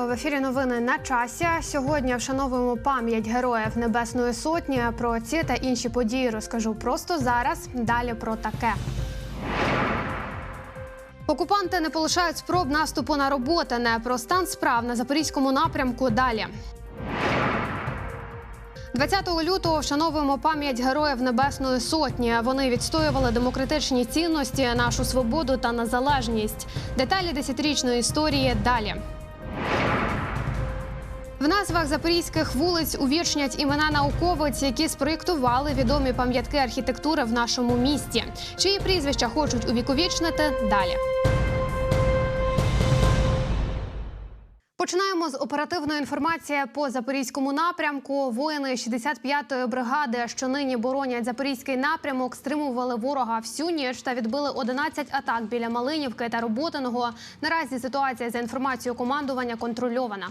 Вітаю в ефірі. Новини на часі. Сьогодні вшановуємо пам'ять героїв Небесної Сотні. Про ці та інші події розкажу просто зараз. Далі про таке. Окупанти не полишають спроб наступу на роботине. Про стан справ на запорізькому напрямку. Далі. 20 лютого вшановуємо пам'ять героїв Небесної Сотні. Вони відстоювали демократичні цінності, нашу свободу та незалежність. Деталі десятирічної історії далі. В назвах запорізьких вулиць увічнять імена науковиць, які спроєктували відомі пам'ятки архітектури в нашому місті. Чиї прізвища хочуть увіковічнити далі. Починаємо з оперативної інформації по запорізькому напрямку. Воїни 65-ї бригади, що нині боронять запорізький напрямок, стримували ворога всю ніч та відбили 11 атак біля Малинівки та Роботиного. Наразі ситуація за інформацією командування контрольована.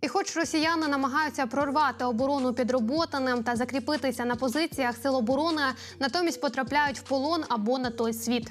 І, хоч росіяни намагаються прорвати оборону під Роботанем та закріпитися на позиціях сил оборони, натомість потрапляють в полон або на той світ.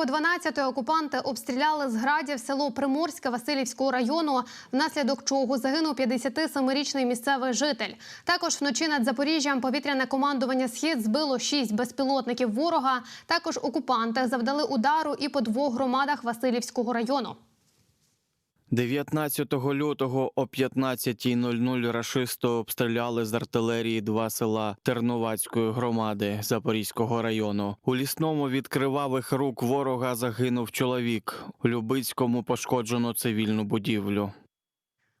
Близько 12-ї окупанти обстріляли з градів село Приморське Васильівського району, внаслідок чого загинув 57-річний місцевий житель. Також вночі над Запоріжжям повітряне командування Схід збило шість безпілотників ворога. Також окупанти завдали удару і по двох громадах Васильівського району. 19 лютого о 15.00 рашисти обстріляли з артилерії два села Терновацької громади Запорізького району. У лісному від кривавих рук ворога загинув чоловік. У Любицькому пошкоджено цивільну будівлю.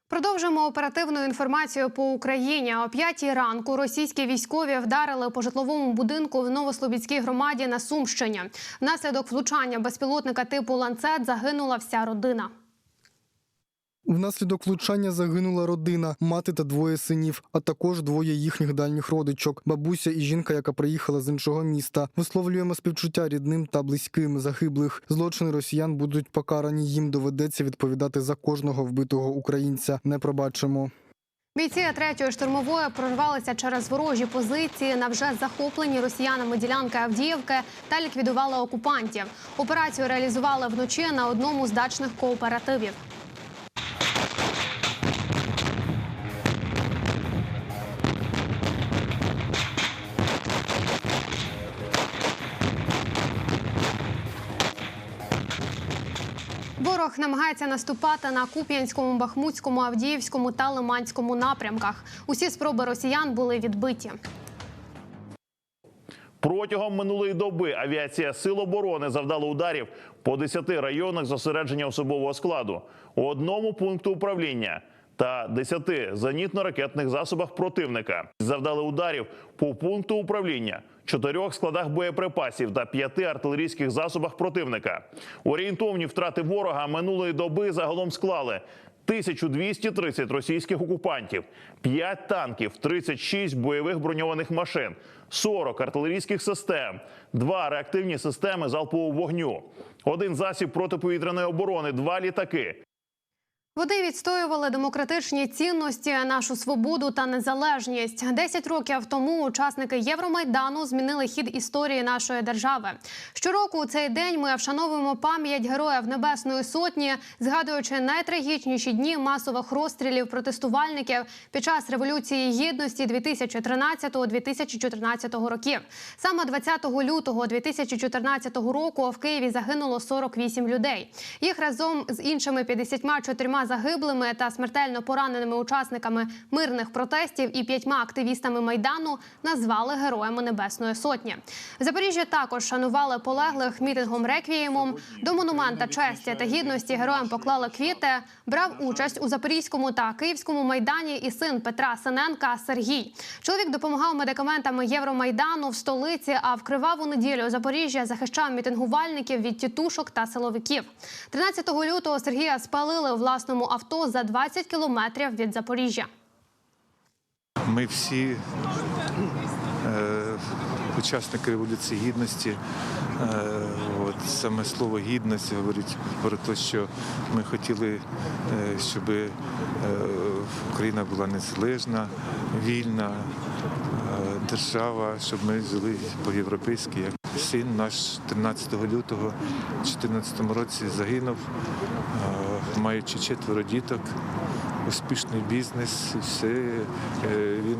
Продовжимо оперативну інформацію по Україні. О п'ятій ранку російські військові вдарили по житловому будинку в Новослобідській громаді на Сумщині. Внаслідок влучання безпілотника типу ланцет загинула вся родина. Внаслідок влучання загинула родина, мати та двоє синів, а також двоє їхніх дальніх родичок, бабуся і жінка, яка приїхала з іншого міста. Висловлюємо співчуття рідним та близьким загиблих. Злочини росіян будуть покарані. Їм доведеться відповідати за кожного вбитого українця. Не пробачимо. Бійці третьої штурмової прорвалися через ворожі позиції на вже захоплені росіянами ділянки Авдіївки та ліквідували окупантів. Операцію реалізували вночі на одному з дачних кооперативів. Ворог намагається наступати на Куп'янському, Бахмутському, Авдіївському та Лиманському напрямках. Усі спроби росіян були відбиті. Протягом минулої доби авіація Сил оборони завдала ударів по 10 районах зосередження особового складу, у одному пункту управління та 10 зенітно-ракетних засобах противника. Завдали ударів по пункту управління, чотирьох складах боєприпасів та п'яти артилерійських засобах противника. Орієнтовні втрати ворога минулої доби загалом склали 1230 російських окупантів, 5 танків, 36 бойових броньованих машин, 40 артилерійських систем, 2 реактивні системи залпового вогню, один засіб протиповітряної оборони, 2 літаки. Вони відстоювали демократичні цінності, нашу свободу та незалежність. Десять років тому учасники Євромайдану змінили хід історії нашої держави. Щороку у цей день ми вшановуємо пам'ять героїв Небесної Сотні, згадуючи найтрагічніші дні масових розстрілів протестувальників під час революції гідності 2013-2014 років. Саме 20 лютого 2014 року в Києві загинуло 48 людей. Їх разом з іншими 54 загиблими та смертельно пораненими учасниками мирних протестів і п'ятьма активістами майдану назвали героями Небесної Сотні. В Запоріжжі також шанували полеглих мітингом реквіємом. До монумента честі та гідності героям поклали квіти. Брав участь у Запорізькому та Київському майдані і син Петра Синенка Сергій. Чоловік допомагав медикаментами Євромайдану в столиці. А в криваву неділю Запоріжжя захищав мітингувальників від тітушок та силовиків. 13 лютого Сергія спалили у власному авто за 20 кілометрів від Запоріжжя. Ми всі е, учасники Революції Гідності. Е, От, саме слово гідність говорить про те, що ми хотіли, е, щоб е, Україна була незалежна, вільна е, держава, щоб ми жили по-європейськи. Син наш 13 лютого 2014 році загинув, е, маючи четверо діток успішний бізнес, все е, він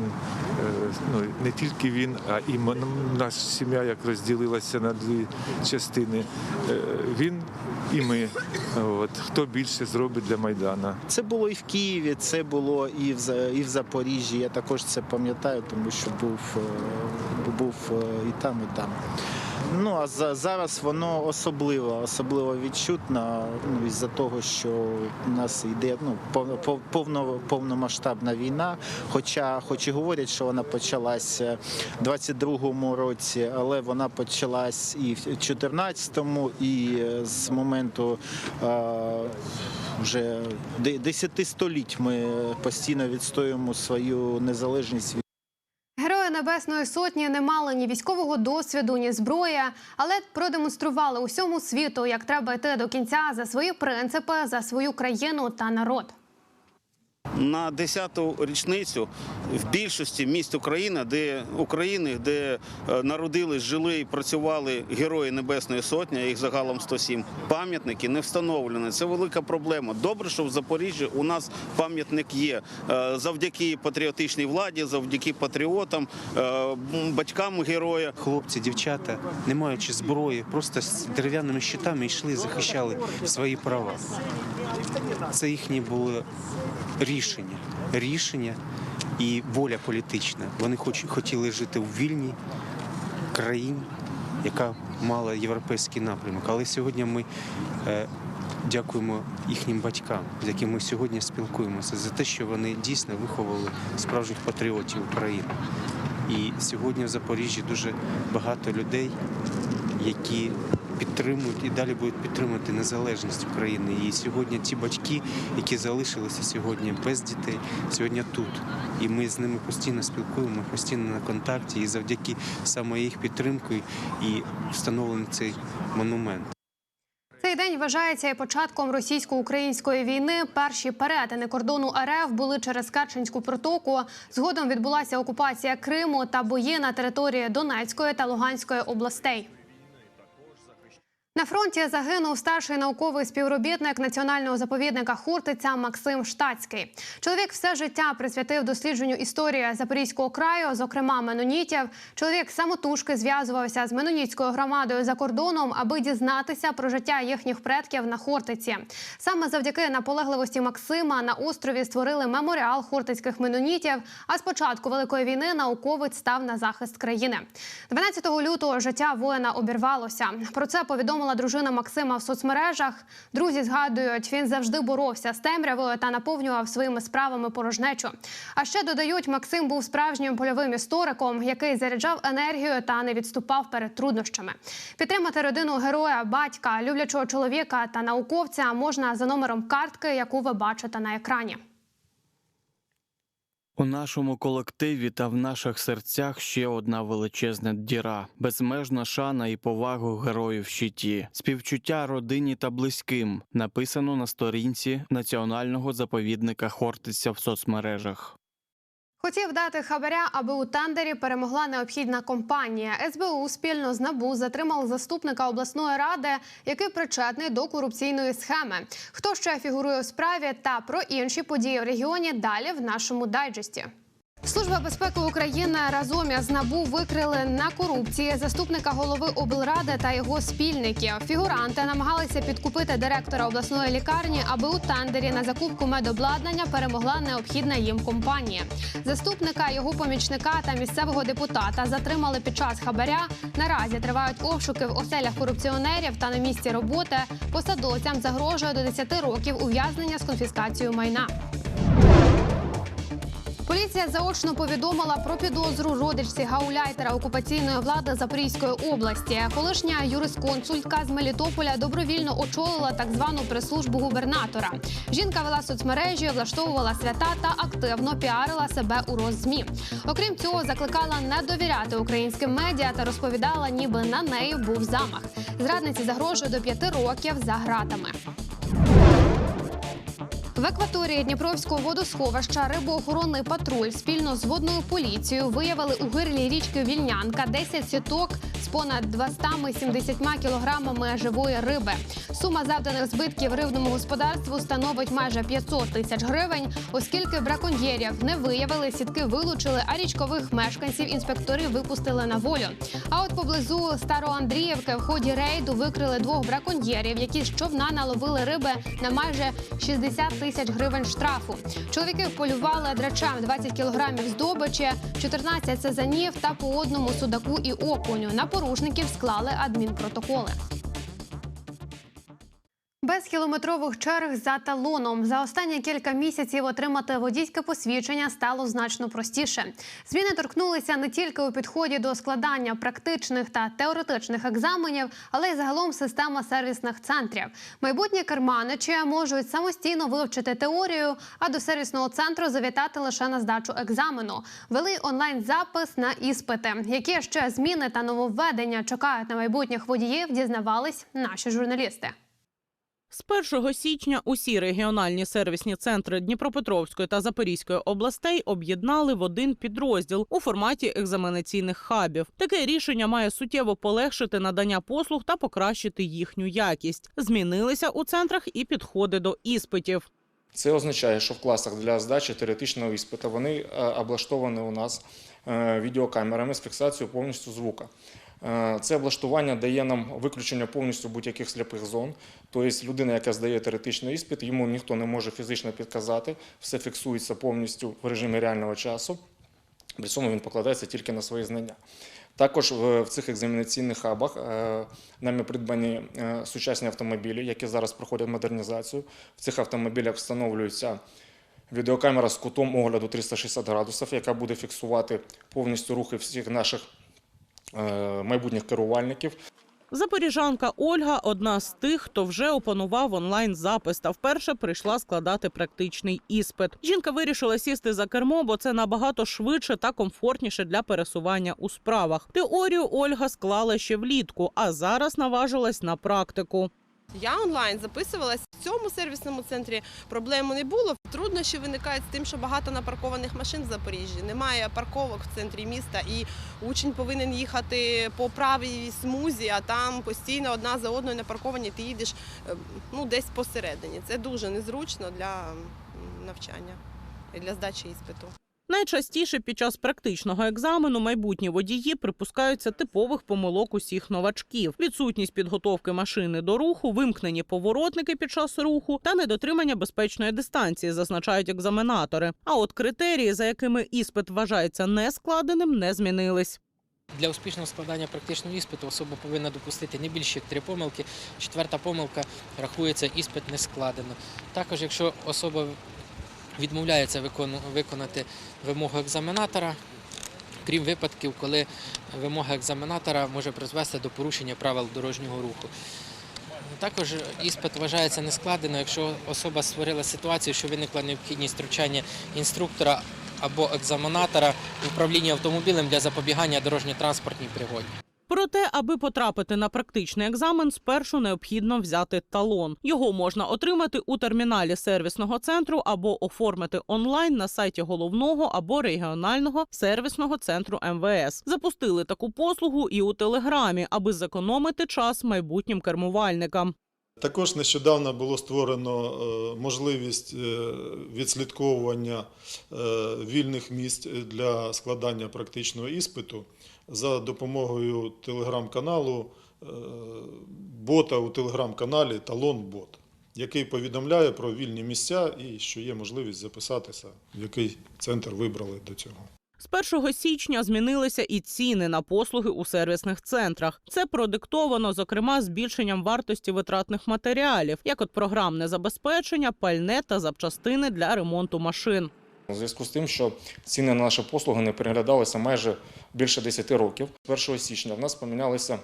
е, ну не тільки він, а і наша сім'я як розділилася на дві частини. Е, Він і ми. От хто більше зробить для майдана. Це було і в Києві, це було і в За- і в Запоріжжі. Я також це пам'ятаю, тому що був, е, був е, і там, і там. Ну а за, зараз воно особливо, особливо відчутно ну, із-за того, що у нас йде ну, пов- пов- повно, повномасштабна війна. Хоча, хоч і говорять, що вона почалася в 22-му році, але вона почалась і в 14-му, і з моменту. Е, вже де- десяти століть ми постійно відстоюємо свою незалежність Герої Небесної Сотні не мали ні військового досвіду, ні зброї, але продемонстрували усьому світу, як треба йти до кінця за свої принципи, за свою країну та народ. На 10-ту річницю в більшості міст України, де України, де е, народились, жили і працювали герої Небесної Сотні, їх загалом 107, пам'ятники не встановлені. Це велика проблема. Добре, що в Запоріжжі у нас пам'ятник є Е, завдяки патріотичній владі, завдяки патріотам, е, батькам героя. хлопці, дівчата, не маючи зброї, просто з дерев'яними щитами йшли, захищали свої права. Це їхні було рішення, рішення і воля політична. Вони хоч, хотіли жити в вільній країні, яка мала європейський напрямок. Але сьогодні ми е, дякуємо їхнім батькам, з якими ми сьогодні спілкуємося, за те, що вони дійсно виховали справжніх патріотів України. І сьогодні в Запоріжжі дуже багато людей, які підтримують і далі будуть підтримувати незалежність України. І сьогодні ті батьки, які залишилися сьогодні без дітей, сьогодні тут. І ми з ними постійно спілкуємо, постійно на контакті. І завдяки саме їх підтримки і встановлений цей монумент. Цей день вважається початком російсько-української війни. Перші перетини кордону РФ були через Керченську протоку. Згодом відбулася окупація Криму та бої на території Донецької та Луганської областей. На фронті загинув старший науковий співробітник національного заповідника Хуртиця Максим Штацький. Чоловік все життя присвятив дослідженню історії Запорізького краю, зокрема менонітів. Чоловік самотужки зв'язувався з менонітською громадою за кордоном, аби дізнатися про життя їхніх предків на Хортиці. Саме завдяки наполегливості Максима на острові створили меморіал хортицьких менонітів. А з початку великої війни науковець став на захист країни. 12 лютого життя воїна обірвалося. Про це повідомила дружина Максима в соцмережах. Друзі згадують, він завжди боровся з темрявою та наповнював своїми справами порожнечу. А ще додають, Максим був справжнім польовим істориком, який заряджав енергію та не відступав перед труднощами. Підтримати родину героя, батька, люблячого чоловіка та науковця можна за номером картки, яку ви бачите на екрані. У нашому колективі та в наших серцях ще одна величезна діра, безмежна шана і повагу героїв щиті, співчуття родині та близьким. Написано на сторінці національного заповідника Хортиця в соцмережах. Хотів дати хабаря, аби у тендері перемогла необхідна компанія. СБУ спільно з НАБУ затримали заступника обласної ради, який причетний до корупційної схеми. Хто ще фігурує у справі та про інші події в регіоні далі в нашому дайджесті. Служба безпеки України разом із НАБУ викрили на корупції заступника голови облради та його спільників. Фігуранти намагалися підкупити директора обласної лікарні, аби у тендері на закупку медобладнання перемогла необхідна їм компанія. Заступника, його помічника та місцевого депутата затримали під час хабаря. Наразі тривають обшуки в оселях корупціонерів та на місці роботи. Посадовцям загрожує до 10 років ув'язнення з конфіскацією майна. Поліція заочно повідомила про підозру родичці гауляйтера окупаційної влади Запорізької області. Колишня юрисконсультка з Мелітополя добровільно очолила так звану прес-службу губернатора. Жінка вела соцмережі, влаштовувала свята та активно піарила себе у роззмі. Окрім цього, закликала не довіряти українським медіа та розповідала, ніби на неї був замах. Зрадниці загрожує до п'яти років за гратами. В акваторії Дніпровського водосховища рибоохоронний патруль спільно з водною поліцією виявили у гирлі річки Вільнянка 10 сіток понад 270 кілограмами живої риби. Сума завданих збитків рибному господарству становить майже 500 тисяч гривень. Оскільки браконьєрів не виявили, сітки вилучили, а річкових мешканців інспектори випустили на волю. А от поблизу Староандріївки в ході рейду викрили двох браконьєрів, які з човна наловили риби на майже 60 тисяч гривень штрафу. Чоловіки полювали драчам 20 кілограмів здобичі, 14 сазанів та по одному судаку і окуню. На порушників склали адмінпротоколи. Без кілометрових черг за талоном за останні кілька місяців отримати водійське посвідчення стало значно простіше. Зміни торкнулися не тільки у підході до складання практичних та теоретичних екзаменів, але й загалом система сервісних центрів. Майбутні керманичі можуть самостійно вивчити теорію, а до сервісного центру завітати лише на здачу екзамену. Вели онлайн запис на іспити. Які ще зміни та нововведення чекають на майбутніх водіїв, дізнавались наші журналісти. З 1 січня усі регіональні сервісні центри Дніпропетровської та Запорізької областей об'єднали в один підрозділ у форматі екзаменаційних хабів. Таке рішення має суттєво полегшити надання послуг та покращити їхню якість. Змінилися у центрах і підходи до іспитів. Це означає, що в класах для здачі теоретичного іспиту вони е, облаштовані у нас е, відеокамерами з фіксацією повністю звука. Е, Це облаштування дає нам виключення повністю будь-яких сліпих зон. Тобто людина, яка здає теоретичний іспит, йому ніхто не може фізично підказати, все фіксується повністю в режимі реального часу. При цьому він покладається тільки на свої знання. Також в в цих екзаменаційних хабах е, нами придбані е, сучасні автомобілі, які зараз проходять модернізацію. В цих автомобілях встановлюється відеокамера з кутом огляду 360 градусів, яка буде фіксувати повністю рухи всіх наших е, майбутніх керувальників. Запоріжанка Ольга одна з тих, хто вже опанував онлайн запис та вперше прийшла складати практичний іспит. Жінка вирішила сісти за кермо, бо це набагато швидше та комфортніше для пересування у справах. Теорію Ольга склала ще влітку, а зараз наважилась на практику. Я онлайн записувалась в цьому сервісному центрі. Проблеми не було. Труднощі виникають з тим, що багато напаркованих машин в Запоріжжі. Немає парковок в центрі міста, і учень повинен їхати по правій смузі, а там постійно одна за одною напарковані. Ти їдеш е, ну десь посередині. Це дуже незручно для навчання і для здачі іспиту. Найчастіше під час практичного екзамену майбутні водії припускаються типових помилок усіх новачків: відсутність підготовки машини до руху, вимкнені поворотники під час руху та недотримання безпечної дистанції, зазначають екзаменатори. А от критерії, за якими іспит вважається нескладеним, не змінились. Для успішного складання практичного іспиту особа повинна допустити не більше як три помилки. Четверта помилка рахується іспит не складено. Також, якщо особа відмовляється виконати вимогу екзаменатора, крім випадків, коли вимога екзаменатора може призвести до порушення правил дорожнього руху. Також іспит вважається нескладено, якщо особа створила ситуацію, що виникла необхідність втручання інструктора або екзаменатора в управлінні автомобілем для запобігання дорожньо-транспортній пригоді. Проте, аби потрапити на практичний екзамен, спершу необхідно взяти талон. Його можна отримати у терміналі сервісного центру або оформити онлайн на сайті головного або регіонального сервісного центру МВС. Запустили таку послугу і у телеграмі, аби зекономити час майбутнім кермувальникам. Також нещодавно було створено е, можливість е, відслідковування е, вільних місць для складання практичного іспиту за допомогою телеграм-каналу е, бота у телеграм-каналі Талон Бот, який повідомляє про вільні місця і що є можливість записатися, в який центр вибрали до цього. З 1 січня змінилися і ціни на послуги у сервісних центрах. Це продиктовано, зокрема, збільшенням вартості витратних матеріалів, як от програмне забезпечення, пальне та запчастини для ремонту машин. У зв'язку з тим, що ціни на наші послуги не переглядалися майже більше 10 років. З 1 січня в нас помінялися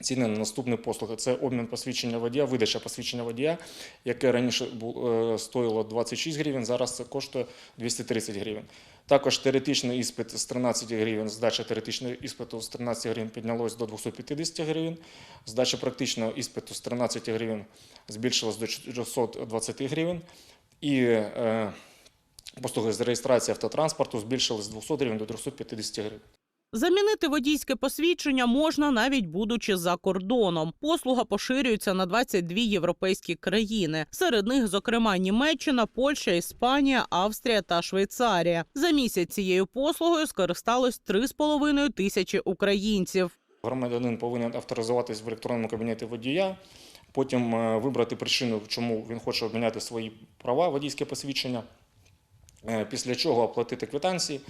ціни на наступні послуги. Це обмін посвідчення водія, видача посвідчення водія, яке раніше е, стоїло 26 гривень, зараз це коштує 230 гривень. Також теоретичний іспит з 13 гривень, здача теоретичного іспиту з 13 гривень піднялось до 250 гривень, здача практичного іспиту з 13 гривень збільшилась до 420 гривень. І е, послуги з реєстрації автотранспорту збільшились з 200 гривень до 350 гривень. Замінити водійське посвідчення можна навіть будучи за кордоном. Послуга поширюється на 22 європейські країни. Серед них, зокрема, Німеччина, Польща, Іспанія, Австрія та Швейцарія. За місяць цією послугою скористалось 3,5 тисячі українців. Громадянин повинен авторизуватись в електронному кабінеті водія, потім е, вибрати причину, чому він хоче обміняти свої права, водійське посвідчення, після чого оплатити квитанції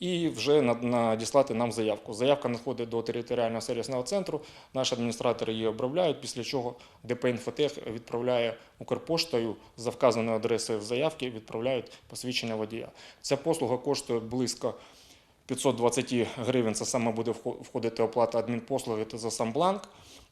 і вже надіслати нам заявку. Заявка надходить до територіального сервісного центру, наші адміністратори її обробляють, після чого ДП «Інфотех» відправляє Укрпоштою за вказаною адресою заявки, відправляють посвідчення водія. Ця послуга коштує близько 520 гривень це саме буде вхо- входити оплата адмінпослуги та за сам бланк,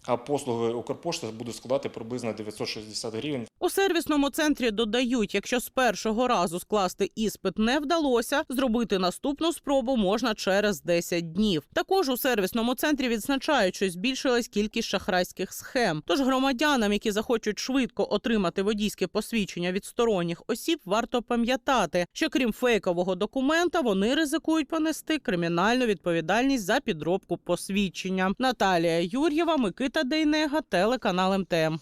а послуги Укрпошти будуть складати приблизно 960 гривень. У сервісному центрі додають, якщо з першого разу скласти іспит не вдалося, зробити наступну спробу можна через 10 днів. Також у сервісному центрі відзначають, що збільшилась кількість шахрайських схем. Тож громадянам, які захочуть швидко отримати водійське посвідчення від сторонніх осіб, варто пам'ятати, що крім фейкового документа, вони ризикують понести кримінальну відповідальність за підробку посвідчення. Наталія Юр'єва, Микита Дейнега, телеканал МТМ.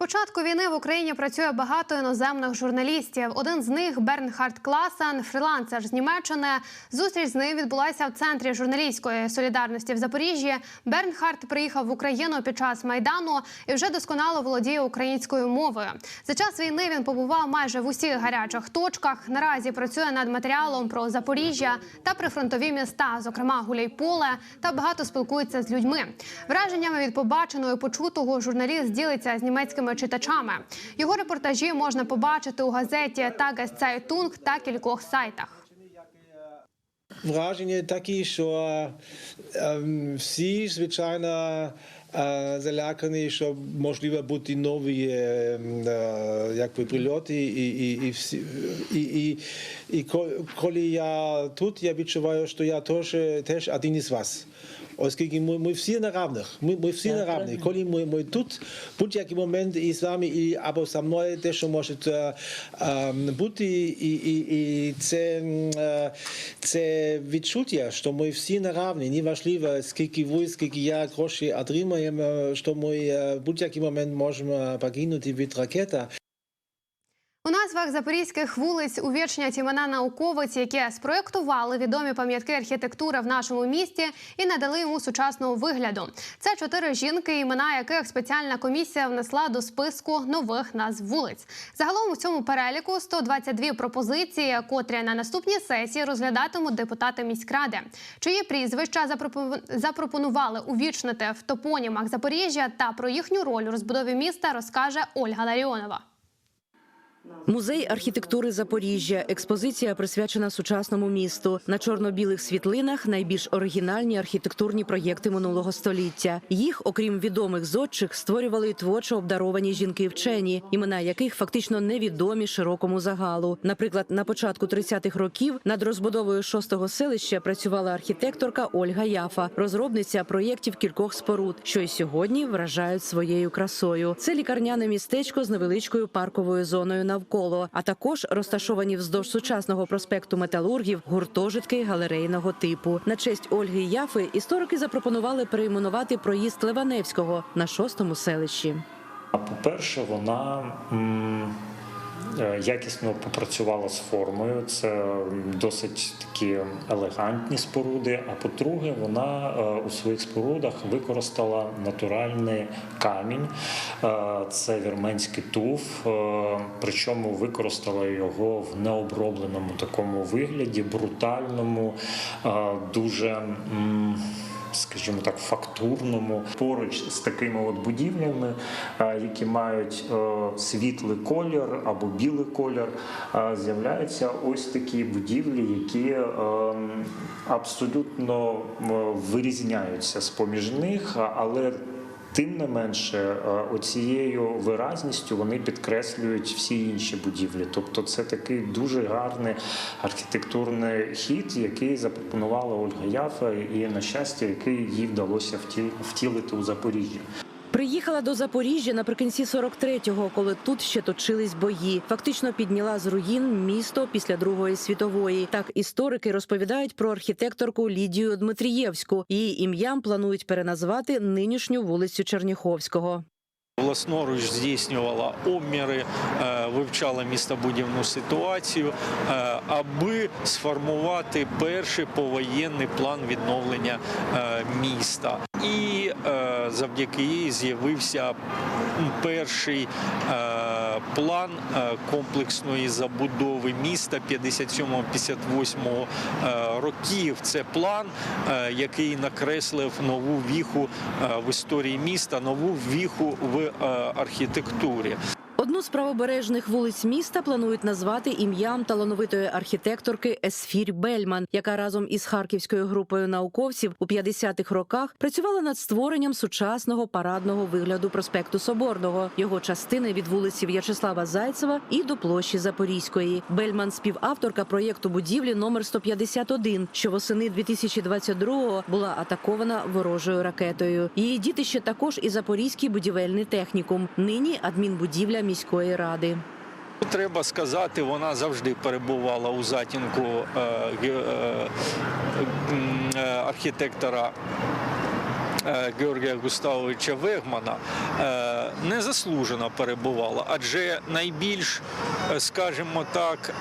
Початку війни в Україні працює багато іноземних журналістів. Один з них Бернхард Класен, фрілансер з Німеччини. Зустріч з ним відбулася в центрі журналістської солідарності в Запоріжжі. Бернхард приїхав в Україну під час майдану і вже досконало володіє українською мовою. За час війни він побував майже в усіх гарячих точках. Наразі працює над матеріалом про Запоріжжя та прифронтові міста, зокрема Гуляйполе, та багато спілкується з людьми. Враженнями від побаченого і почутого журналіст ділиться з німецькими читачами. Його репортажі можна побачити у газеті Zeitung та кількох сайтах. Враження такі, що ем, всі, звичайно, е, залякані, що можливо бути нові ем, е, якби, прильоти. І, і, і, всі, і, і, і коли я тут, я відчуваю, що я теж, теж один із вас. Оскільки ми, ми всі на равних, ми, ми всі на равних. Коли ми, ми тут, будь-який момент і з вами, і або зі мною, те, що може е, е, бути, і, і, і це, е, це відчуття, що ми всі на равні. Неважливо, скільки ви, скільки я гроші отримаємо, що ми е, будь-який момент можемо погинути від ракети. Назвах запорізьких вулиць увічнять імена науковиць, які спроєктували відомі пам'ятки архітектури в нашому місті і надали йому сучасного вигляду. Це чотири жінки, імена яких спеціальна комісія внесла до списку нових назв вулиць. Загалом у цьому переліку 122 пропозиції, котрі на наступній сесії розглядатимуть депутати міськради. Чиї прізвища запропо- запропонували увічнити в топонімах Запоріжжя та про їхню роль у розбудові міста розкаже Ольга Ларіонова. Музей архітектури Запоріжжя. Експозиція присвячена сучасному місту. На чорно-білих світлинах найбільш оригінальні архітектурні проєкти минулого століття. Їх, окрім відомих зодчих, створювали й творчо обдаровані жінки-вчені, імена яких фактично невідомі широкому загалу. Наприклад, на початку 30-х років над розбудовою шостого селища працювала архітекторка Ольга Яфа, розробниця проєктів кількох споруд, що й сьогодні вражають своєю красою. Це лікарняне містечко з невеличкою парковою зоною навколо, а також розташовані вздовж сучасного проспекту металургів гуртожитки галерейного типу. На честь Ольги Яфи історики запропонували перейменувати проїзд Леваневського на шостому селищі. А по-перше, вона м, е, якісно попрацювала з формою. Це досить такі елегантні споруди. А по-друге, вона е, у своїх спорудах використала натуральний камінь. Е, Це вірменський туф, е, причому використала його в необробленому такому вигляді, брутальному, е, дуже. Скажімо так, фактурному. Поруч з такими от будівлями, які мають світлий колір або білий колір, з'являються ось такі будівлі, які абсолютно вирізняються з поміж них, але Тим не менше, е, оцією виразністю вони підкреслюють всі інші будівлі. Тобто, це такий дуже гарний архітектурний хід, який запропонувала Ольга Яфа, і на щастя, який їй вдалося втілити у Запоріжжі. Приїхала до Запоріжжя наприкінці 43-го, коли тут ще точились бої. Фактично підняла з руїн місто після Другої світової. Так історики розповідають про архітекторку Лідію Дмитрієвську. Її ім'ям планують переназвати нинішню вулицю Черніховського. Власноруч здійснювала обміри, е, вивчала містобудівну ситуацію, е, аби сформувати перший повоєнний план відновлення е, міста. І завдяки їй з'явився перший е, план е, комплексної забудови міста 57-58 е, років. Це план, який накреслив нову віху в історії міста, нову віху в архітектурі. Одну з правобережних вулиць міста планують назвати ім'ям талановитої архітекторки Есфір Бельман, яка разом із харківською групою науковців у 50-х роках працювала над створенням сучасного парадного вигляду проспекту Соборного, його частини від вулиці В'ячеслава Зайцева і до площі Запорізької. Бельман співавторка проєкту будівлі номер 151, що восени 2022-го була атакована ворожою ракетою. Її дітище також і Запорізький будівельний технікум. Нині адмінбудівля міської ради. Треба сказати, вона завжди перебувала у затінку е, е, е, архітектора. Е, Георгія Густавовича Вегмана е, незаслужено перебувала, адже найбільш, е, скажімо так,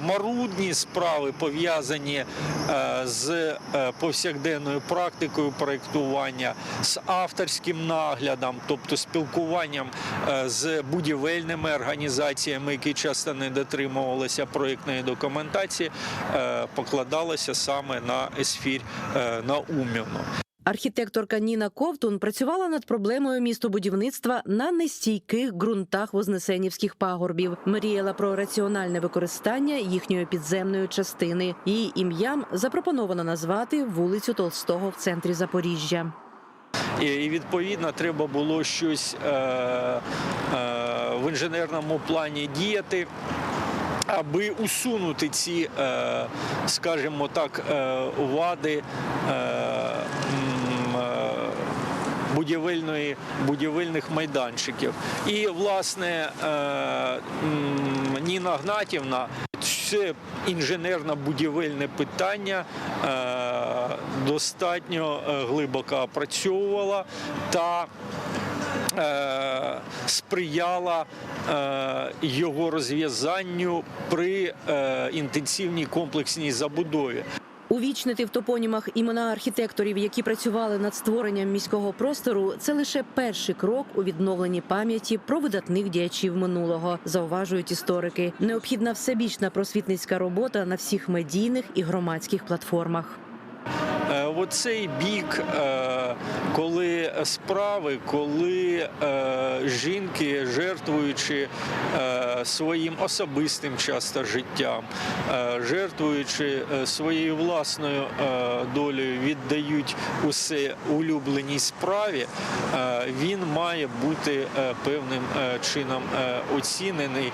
марудні справи пов'язані з повсякденною практикою проєктування, з авторським наглядом, тобто спілкуванням з будівельними організаціями, які часто не дотримувалися проєктної документації, покладалося саме на есфір е, Наумівну. Архітекторка Ніна Ковтун працювала над проблемою містобудівництва на нестійких ґрунтах вознесенівських пагорбів. Мріяла про раціональне використання їхньої підземної частини. Її ім'ям запропоновано назвати вулицю Толстого в центрі Запоріжжя. І, відповідно треба було щось е, е, в інженерному плані діяти. Аби усунути ці, е, скажімо так, е, вади е, будівельної, будівельних майданчиків. І, власне, е, Ніна Гнатівна це інженерно-будівельне питання е, достатньо е, глибоко опрацьовувала та сприяла його розв'язанню при інтенсивній комплексній забудові. Увічнити в топонімах імена архітекторів, які працювали над створенням міського простору, це лише перший крок у відновленні пам'яті про видатних діячів минулого, зауважують історики. Необхідна всебічна просвітницька робота на всіх медійних і громадських платформах. Оцей бік, е, коли справи, коли е, жінки, жертвуючи е, своїм особистим часто життям, жертвуючи своєю власною долею, віддають усе улюбленій справі, він має бути певним чином оцінений.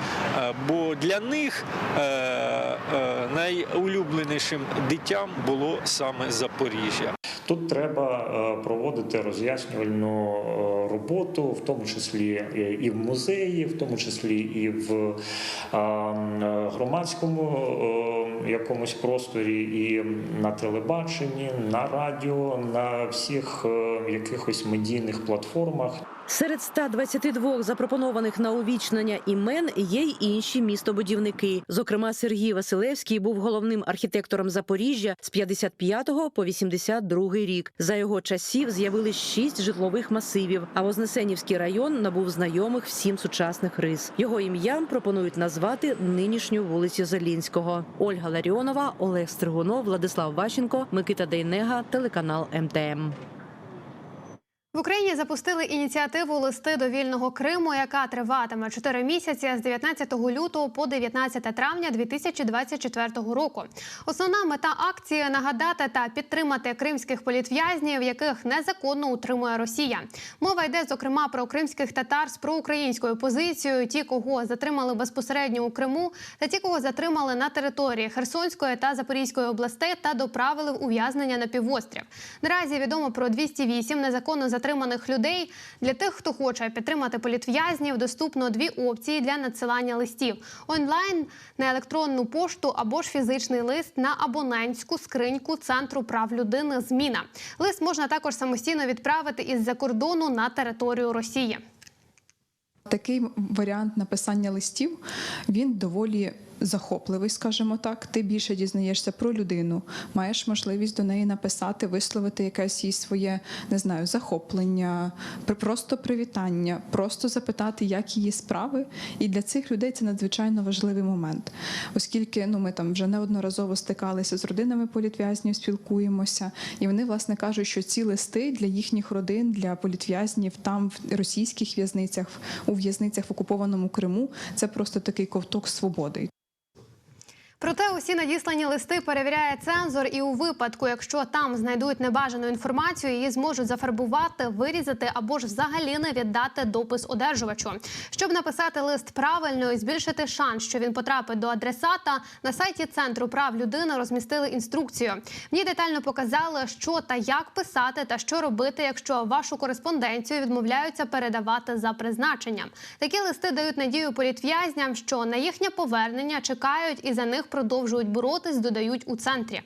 Бо для них найулюбленішим дитям було саме Запоріжжя. Тут треба е, проводити роз'яснювальну е, роботу, в тому числі е, і в музеї, в тому числі і в громадському якомусь просторі, і на телебаченні, на радіо, на всіх якихось медійних платформах. Серед 122 запропонованих на увічнення імен є й інші містобудівники. Зокрема, Сергій Василевський був головним архітектором Запоріжжя з 55 по 82 рік. За його часів з'явились шість житлових масивів. А Вознесенівський район набув знайомих всім сучасних рис. Його ім'ям пропонують назвати нинішню вулицю Зелінського. Ольга Ларіонова, Олег Стригунов, Владислав Ващенко, Микита Дейнега, телеканал МТМ. В Україні запустили ініціативу Листи до вільного Криму, яка триватиме 4 місяці з 19 лютого по 19 травня 2024 року. Основна мета акції нагадати та підтримати кримських політв'язнів, яких незаконно утримує Росія. Мова йде зокрема про кримських татар з проукраїнською позицією, ті, кого затримали безпосередньо у Криму, та ті, кого затримали на території Херсонської та Запорізької областей та доправили в ув'язнення на півострів. Наразі відомо про 208 незаконно затриманих людей. Для тих, хто хоче підтримати політв'язнів, доступно дві опції для надсилання листів: онлайн на електронну пошту або ж фізичний лист на абонентську скриньку Центру прав людини. Зміна лист можна також самостійно відправити із-за кордону на територію Росії. Такий варіант написання листів він доволі захопливий, скажімо так. Ти більше дізнаєшся про людину, маєш можливість до неї написати, висловити якесь їй своє не знаю, захоплення, просто привітання, просто запитати, як її справи. І для цих людей це надзвичайно важливий момент, оскільки ну ми там вже неодноразово стикалися з родинами політв'язнів, спілкуємося, і вони власне кажуть, що ці листи для їхніх родин, для політв'язнів там в російських в'язницях, у в'язницях в окупованому Криму, це просто такий ковток свободи. Проте усі надіслані листи перевіряє цензор, і у випадку, якщо там знайдуть небажану інформацію, її зможуть зафарбувати, вирізати або ж взагалі не віддати допис одержувачу. Щоб написати лист правильно і збільшити шанс, що він потрапить до адресата, на сайті центру прав людини розмістили інструкцію. В ній детально показали, що та як писати, та що робити, якщо вашу кореспонденцію відмовляються передавати за призначенням. Такі листи дають надію політв'язням, що на їхнє повернення чекають і за них продовжують боротись, додають у центрі.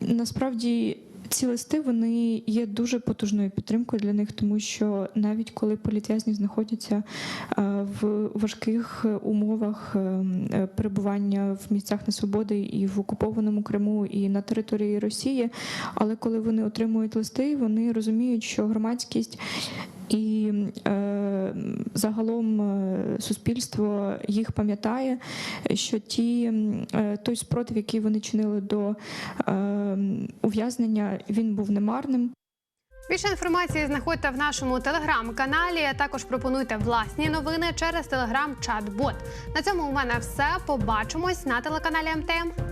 Насправді ці листи вони є дуже потужною підтримкою для них, тому що навіть коли політв'язні знаходяться е, в важких умовах е, е, перебування в місцях несвободи і в окупованому Криму, і на території Росії, але коли вони отримують листи, вони розуміють, що громадськість і е, загалом е, суспільство їх пам'ятає, що ті, е, той спротив, який вони чинили до е, ув'язнення, він був немарним. Більше інформації знаходьте в нашому телеграм-каналі. Також пропонуйте власні новини через телеграм-чат-бот. На цьому у мене все. Побачимось на телеканалі МТМ.